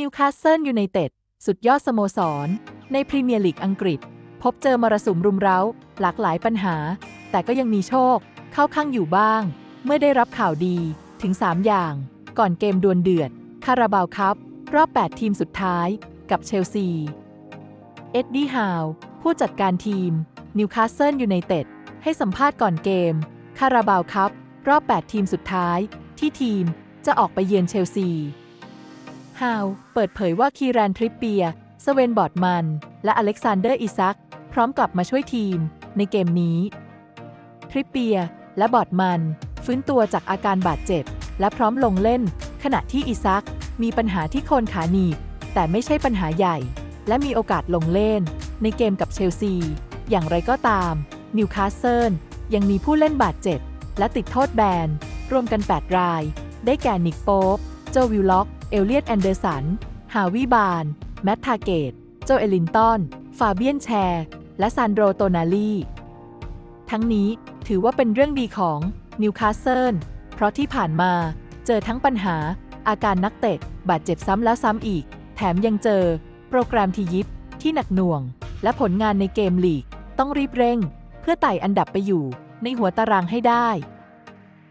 นิวคาสเซิลยูไนเต็ดสุดยอดสโมสร ในพรีเมียร์ลีกอังกฤษ พบเจอมรสุมรุมเร้า หลากหลายปัญหา แต่ก็ยังมีโชค เข้าข้างอยู่บ้าง เมื่อได้รับข่าวดีถึง 3 อย่าง ก่อนเกมดวลเดือด คาราบาวคัพรอบ 8 ทีมสุดท้ายกับเชลซี เอ็ดดี้ฮาวผู้จัดการทีมนิวคาสเซิลยูไนเต็ดให้สัมภาษณ์ก่อนเกม คาราบาวคัพรอบ 8 ทีมสุดท้าย ที่ทีมจะออกไปเยือนเชลซี ฮาว เปิดเผยว่าคีแรนทริปเปียสเวนบอร์ดมัน และอเล็กซานเดอร์อิซัก พร้อมกลับมาช่วยทีม ในเกมนี้ ทริปเปียและบอร์ดมัน ฟื้นตัวจากอาการบาดเจ็บ และพร้อมลงเล่น ขณะที่อิซัก มีปัญหาที่โคนขาหนีบ แต่ไม่ใช่ปัญหาใหญ่ และมีโอกาสลงเล่น ในเกมกับเชลซี อย่างไรก็ตามนิวคาสเซิลยังมีผู้เล่นบาดเจ็บ และติดโทษแบนรวมกัน 8 ราย ได้แก่นิกโป๊ปโจวิลล็อก เอลเลียตแอนเดอร์สัน ฮาวิบาน แมตทาเกต โจเอลินตัน ฟาเบียนแชร์ และซานโดรโตนาลีทั้งนี้ถือว่าเป็นเรื่องดีของนิวคาสเซิล เพราะที่ผ่านมาเจอทั้งปัญหา อาการนักเตะ บาดเจ็บซ้ำแล้วซ้ำอีก แถมยังเจอ โปรแกรมทียิปที่หนักหน่วง และผลงานในเกมลีก ต้องรีบเร่ง เพื่อไต่อันดับไปอยู่ในหัวตารางให้ได้